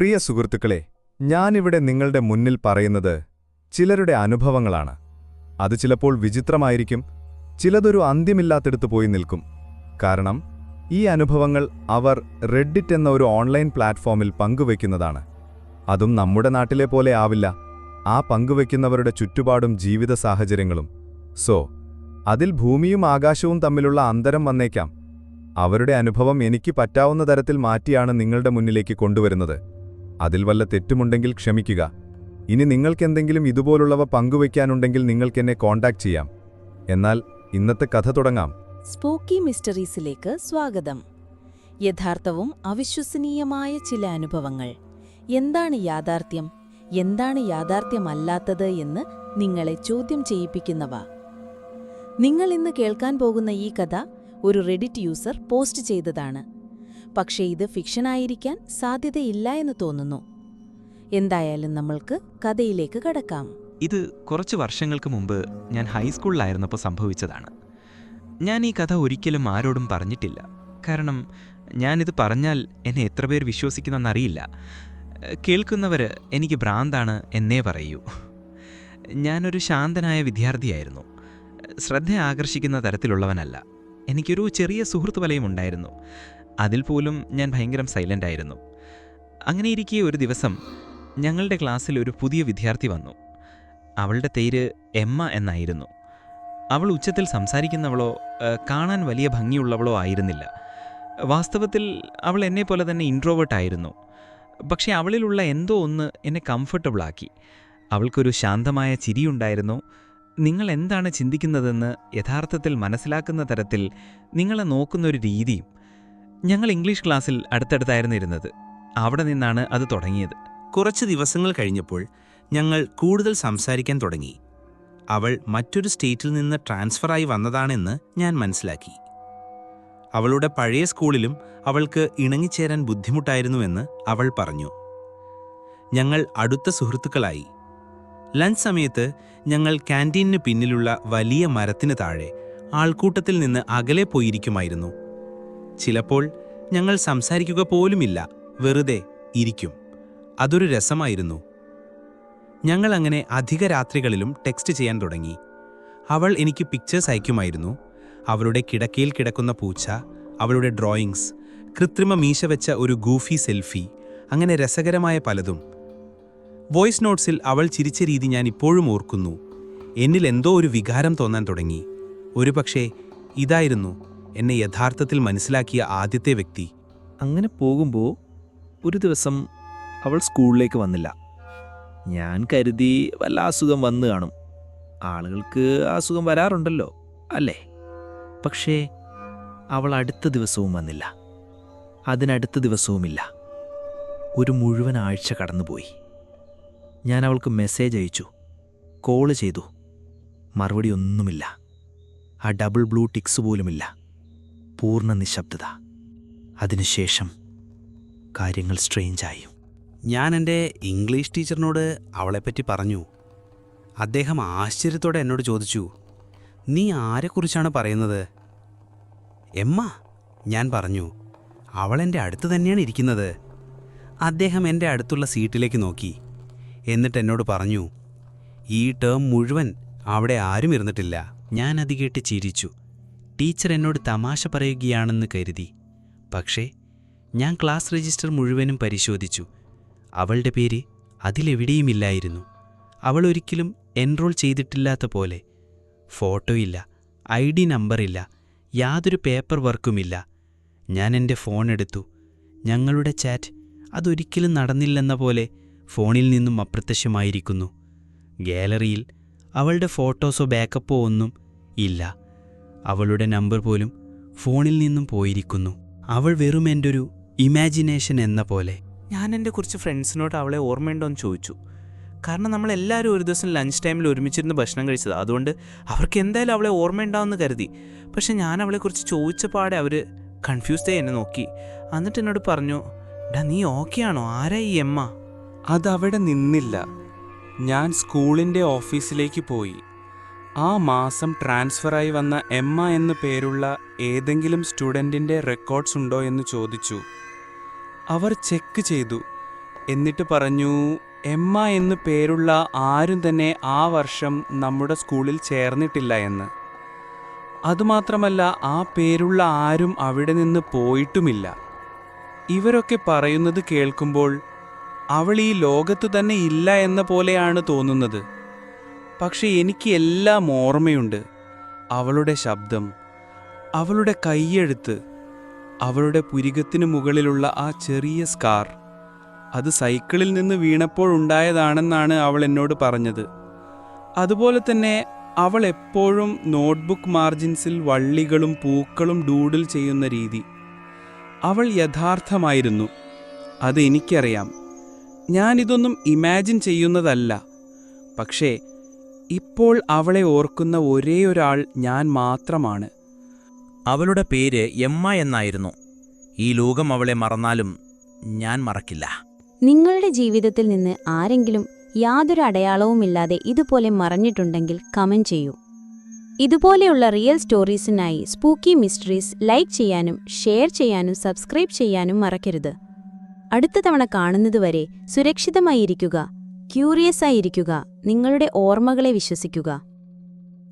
പ്രിയ സുഹൃത്തുക്കളെ ഞാനിവിടെ നിങ്ങളുടെ മുന്നിൽ പറയുന്നത് ചിലരുടെ അനുഭവങ്ങളാണ്. അത് ചിലപ്പോൾ വിചിത്രമായിരിക്കും ചിലതൊരു അന്ത്യമില്ലാത്തെടുത്ത് പോയി നിൽക്കും. കാരണം ഈ അനുഭവങ്ങൾ അവർ റെഡിറ്റ് എന്ന ഒരു ഓൺലൈൻ പ്ലാറ്റ്ഫോമിൽ പങ്കുവയ്ക്കുന്നതാണ്. അതും നമ്മുടെ നാട്ടിലെ പോലെ ആവില്ല. ആ പങ്കുവയ്ക്കുന്നവരുടെ ചുറ്റുപാടും ജീവിത സാഹചര്യങ്ങളും. സോ അതിൽ ഭൂമിയും ആകാശവും തമ്മിലുള്ള അന്തരം വന്നേക്കാം. അവരുടെ അനുഭവം എനിക്ക് പറ്റാവുന്ന തരത്തിൽ മാറ്റിയാണ് നിങ്ങളുടെ മുന്നിലേക്ക് കൊണ്ടുവരുന്നത്. അതിൽ വല്ല തെറ്റുമുണ്ടെങ്കിൽ ക്ഷമിക്കുക. ഇനി നിങ്ങൾക്കെന്തെങ്കിലും ഇതുപോലുള്ളവ പങ്കുവയ്ക്കാനുണ്ടെങ്കിൽ നിങ്ങൾക്കെന്നെ കോൺടാക്ട് ചെയ്യാം. എന്നാൽ ഇന്നത്തെ കഥ തുടങ്ങാം. സ്പോക്കി മിസ്റ്ററീസിലേക്ക് സ്വാഗതം. യഥാർത്ഥവും അവിശ്വസനീയമായ ചില അനുഭവങ്ങൾ. എന്താണ് യാഥാർത്ഥ്യം? എന്താണ് യാഥാർത്ഥ്യമല്ലാത്തത് എന്ന് നിങ്ങളെ ചോദ്യം ചെയ്യിപ്പിക്കുന്നവ. നിങ്ങൾ ഇന്ന് കേൾക്കാൻ പോകുന്ന ഈ കഥ ഒരു റെഡിറ്റ് യൂസർ പോസ്റ്റ് ചെയ്തതാണ്. പക്ഷേ ഇത് ഫിക്ഷനായിരിക്കാൻ സാധ്യതയില്ല എന്ന് തോന്നുന്നു. എന്തായാലും നമ്മൾക്ക് കഥയിലേക്ക് കടക്കാം. ഇത് കുറച്ച് വർഷങ്ങൾക്ക് മുമ്പ് ഞാൻ ഹൈസ്കൂളിലായിരുന്നപ്പോൾ സംഭവിച്ചതാണ്. ഞാൻ ഈ കഥ ഒരിക്കലും ആരോടും പറഞ്ഞിട്ടില്ല. കാരണം ഞാനിത് പറഞ്ഞാൽ എന്നെ എത്ര പേർ വിശ്വസിക്കുന്നെന്നറിയില്ല. കേൾക്കുന്നവർ എനിക്ക് ഭ്രാന്താണ് എന്നേ പറയൂ. ഞാനൊരു ശാന്തനായ വിദ്യാർത്ഥിയായിരുന്നു. ശ്രദ്ധ ആകർഷിക്കുന്ന തരത്തിലുള്ളവനല്ല. എനിക്കൊരു ചെറിയ സുഹൃത്ത് വലയം ഉണ്ടായിരുന്നു. അതിൽ പോലും ഞാൻ ഭയങ്കരം സൈലന്റ് ആയിരുന്നു. അങ്ങനെ ഇരിക്കെ ഒരു ദിവസം ഞങ്ങളുടെ ക്ലാസ്സിൽ ഒരു പുതിയ വിദ്യാർത്ഥി വന്നു. അവളുടെ പേര് എമ്മ എന്നായിരുന്നു. അവൾ ഉച്ചത്തിൽ സംസാരിക്കുന്നവളോ കാണാൻ വലിയ ഭംഗിയുള്ളവളോ ആയിരുന്നില്ല. വാസ്തവത്തിൽ അവൾ എന്നെ പോലെ തന്നെ ഇൻട്രോവേർട്ട് ആയിരുന്നു. പക്ഷേ അവളിലുള്ള എന്തോ ഒന്ന് എന്നെ കംഫർട്ടബിളാക്കി അവൾക്കൊരു ശാന്തമായ ചിരിയുണ്ടായിരുന്നു. നിങ്ങൾ എന്താണ് ചിന്തിക്കുന്നതെന്ന് യഥാർത്ഥത്തിൽ മനസ്സിലാക്കുന്ന തരത്തിൽ നിങ്ങളെ നോക്കുന്നൊരു രീതിയും ഞങ്ങൾ ഇംഗ്ലീഷ് ക്ലാസ്സിൽ അടുത്തടുത്തായിരുന്നു ഇരുന്നത്. അവിടെ നിന്നാണ് അത് തുടങ്ങിയത്. കുറച്ച് ദിവസങ്ങൾ കഴിഞ്ഞപ്പോൾ ഞങ്ങൾ കൂടുതൽ സംസാരിക്കാൻ തുടങ്ങി. അവൾ മറ്റൊരു സ്റ്റേറ്റിൽ നിന്ന് ട്രാൻസ്ഫറായി വന്നതാണെന്ന് ഞാൻ മനസ്സിലാക്കി. അവളുടെ പഴയ സ്കൂളിലും അവൾക്ക് ഇണങ്ങിച്ചേരാൻ ബുദ്ധിമുട്ടായിരുന്നുവെന്ന് അവൾ പറഞ്ഞു. ഞങ്ങൾ അടുത്ത സുഹൃത്തുക്കളായി. ലഞ്ച് സമയത്ത് ഞങ്ങൾ ക്യാന്റീനിന് പിന്നിലുള്ള വലിയ മരത്തിന് താഴെ ആൾക്കൂട്ടത്തിൽ നിന്ന് അകലെ പോയിരിക്കുമായിരുന്നു. ചിലപ്പോൾ ഞങ്ങൾ സംസാരിക്കുക പോലുമില്ല വെറുതെ ഇരിക്കും. അതൊരു രസമായിരുന്നു. ഞങ്ങൾ അങ്ങനെ അധിക രാത്രികളിലും ടെക്സ്റ്റ് ചെയ്യാൻ തുടങ്ങി. അവൾ എനിക്ക് പിക്ചേഴ്സ് അയക്കുമായിരുന്നു. അവളുടെ കിടക്കയിൽ കിടക്കുന്ന പൂച്ച അവളുടെ ഡ്രോയിങ്സ് കൃത്രിമ മീശ വെച്ച ഒരു ഗൂഫി സെൽഫി അങ്ങനെ രസകരമായ പലതും. വോയിസ് നോട്ട്സിൽ അവൾ ചിരിച്ച രീതി ഞാൻ ഇപ്പോഴും ഓർക്കുന്നു. എന്നിൽ എന്തോ ഒരു വികാരം തോന്നാൻ തുടങ്ങി. ഒരുപക്ഷേ ഇതായിരുന്നു എന്നെ യഥാർത്ഥത്തിൽ മനസ്സിലാക്കിയ ആദ്യത്തെ വ്യക്തി. അങ്ങനെ പോകുമ്പോൾ ഒരു ദിവസം അവൾ സ്കൂളിലേക്ക് വന്നില്ല. ഞാൻ കരുതി വല്ല അസുഖം വന്നു കാണും. ആളുകൾക്ക് അസുഖം വരാറുണ്ടല്ലോ അല്ലേ? പക്ഷേ അവൾ അടുത്ത ദിവസവും വന്നില്ല. അതിനടുത്ത ദിവസവുമില്ല. ഒരു മുഴുവൻ ആഴ്ച കടന്നുപോയി. ഞാൻ അവൾക്ക് മെസ്സേജ് അയച്ചു. കോൾ ചെയ്തു. മറുപടി ഒന്നുമില്ല. ആ ഡബിൾ ബ്ലൂ ടിക്സ് പോലുമില്ല. പൂർണ നിശബ്ദത. അതിനുശേഷം കാര്യങ്ങൾ സ്ട്രെയിഞ്ചായി. ഞാൻ എന്റെ ഇംഗ്ലീഷ് ടീച്ചറിനോട് അവളെപ്പറ്റി പറഞ്ഞു. അദ്ദേഹം ആശ്ചര്യത്തോടെ എന്നോട് ചോദിച്ചു നീ ആരെക്കുറിച്ചാണ് പറയുന്നത്? എമ്മ ഞാൻ പറഞ്ഞു അവൾ എന്റെ അടുത്ത് തന്നെയാണ് ഇരിക്കുന്നത്. അദ്ദേഹം എന്റെ അടുത്തുള്ള സീറ്റിലേക്ക് നോക്കി എന്നിട്ട് എന്നോട് പറഞ്ഞു ഈ ടേം മുഴുവൻ അവിടെ ആരും ഇരുന്നിട്ടില്ല. ഞാൻ അത് കേട്ട് ചിരിച്ചു. ടീച്ചർ എന്നോട് തമാശ പറയുകയാണെന്ന് കരുതി. പക്ഷേ ഞാൻ ക്ലാസ് രജിസ്റ്റർ മുഴുവനും പരിശോധിച്ചു. അവളുടെ പേര് അതിലെവിടെയുമില്ലായിരുന്നു. അവൾ ഒരിക്കലും എൻറോൾ ചെയ്തിട്ടില്ലാത്ത പോലെ. ഫോട്ടോയില്ല ഐ ഡി നമ്പറില്ല യാതൊരു പേപ്പർ വർക്കുമില്ല. ഞാൻ എന്റെ ഫോൺ എടുത്തു. ഞങ്ങളുടെ ചാറ്റ് അതൊരിക്കലും നടന്നില്ലെന്ന പോലെ ഫോണിൽ നിന്നും അപ്രത്യക്ഷമായിരിക്കുന്നു. ഗാലറിയിൽ അവളുടെ ഫോട്ടോസോ ബാക്കപ്പോ ഒന്നും ഇല്ല. അവളുടെ നമ്പർ പോലും ഫോണിൽ നിന്നും പോയിരിക്കുന്നു. അവൾ വെറും എന്റെ ഒരു ഇമാജിനേഷൻ എന്ന പോലെ. ഞാൻ എന്റെ കുറച്ച് ഫ്രണ്ട്സിനോട് അവളെ ഓർമ്മയുണ്ടോ എന്ന് ചോദിച്ചു. കാരണം നമ്മളെല്ലാവരും ഒരു ദിവസം ലഞ്ച് ടൈമിൽ ഒരുമിച്ചിരുന്ന് ഭക്ഷണം കഴിച്ചത്. അതുകൊണ്ട് അവർക്ക് എന്തായാലും അവളെ ഓർമ്മയുണ്ടാവുമെന്ന് കരുതി. പക്ഷെ ഞാൻ അവളെക്കുറിച്ച് ചോദിച്ചപാടെ അവർ കൺഫ്യൂസ്ഡായി എന്നെ നോക്കി. എന്നിട്ട് എന്നോട് പറഞ്ഞു ഡാ നീ ഓക്കെ ആണോ? ആരാ ഈ എമ്മ? അതവിടെ നിന്നില്ല. ഞാൻ സ്കൂളിന്റെ ഓഫീസിലേക്ക് പോയി. ആ മാസം ട്രാൻസ്ഫറായി വന്ന എമ്മ എന്ന പേരുള്ള ഏതെങ്കിലും സ്റ്റുഡന്റിന്റെ റെക്കോർഡ്സ് ഉണ്ടോ എന്ന് ചോദിച്ചു. അവർ ചെക്ക് ചെയ്തു. എന്നിട്ട് പറഞ്ഞു എമ്മ എന്ന് പേരുള്ള ആരും തന്നെ ആ വർഷം നമ്മുടെ സ്കൂളിൽ ചേർന്നിട്ടില്ല എന്ന്. അതുമാത്രമല്ല ആ പേരുള്ള ആരും അവിടെ നിന്ന് പോയിട്ടുമില്ല. ഇവരൊക്കെ പറയുന്നത് കേൾക്കുമ്പോൾ അവൾ ഈ ലോകത്ത് തന്നെ ഇല്ല എന്ന പോലെയാണ് തോന്നുന്നത്. പക്ഷെ എനിക്ക് എല്ലാം ഓർമ്മയുണ്ട്. അവളുടെ ശബ്ദം അവളുടെ കൈയെഴുത്ത് അവളുടെ പുരികത്തിനു മുകളിലുള്ള ആ ചെറിയ സ്കാർ. അത് സൈക്കിളിൽ നിന്ന് വീണപ്പോഴുണ്ടായതാണെന്നാണ് അവൾ എന്നോട് പറഞ്ഞത്. അതുപോലെ തന്നെ അവൾ എപ്പോഴും നോട്ട്ബുക്ക് മാർജിൻസിൽ വള്ളികളും പൂക്കളും ഡൂഡിൽ ചെയ്യുന്ന രീതി. അവൾ യഥാർത്ഥമായിരുന്നു. അത് എനിക്കറിയാം. ഞാനിതൊന്നും ഇമാജിൻ ചെയ്യുന്നതല്ല. പക്ഷേ ഇപ്പോൾ അവളെ ഓർക്കുന്ന ഒരേ ഒരാൾ ഞാൻ മാത്രമാണ്. അവളുടെ പേര് എമ്മ എന്നായിരുന്നു. ഈ ലോകം അവളെ മറന്നാലും ഞാൻ മറക്കില്ല. നിങ്ങളുടെ ജീവിതത്തിൽ നിന്ന് ആരെങ്കിലും യാതൊരു അടയാളവുമില്ലാതെ ഇതുപോലെ മറഞ്ഞിട്ടുണ്ടെങ്കിൽ കമന്റ് ചെയ്യൂ. ഇതുപോലെയുള്ള റിയൽ സ്റ്റോറീസിനായി സ്പൂക്കി മിസ്റ്ററീസ് ലൈക്ക് ചെയ്യാനും ഷെയർ ചെയ്യാനും സബ്സ്ക്രൈബ് ചെയ്യാനും മറക്കരുത്. അടുത്ത തവണ കാണുന്നതുവരെ സുരക്ഷിതമായിരിക്കുക. ക്യൂറിയസ് ആയിരിക്കുക. നിങ്ങളുടെ ഓർമ്മകളെ വിശ്വസിക്കുക.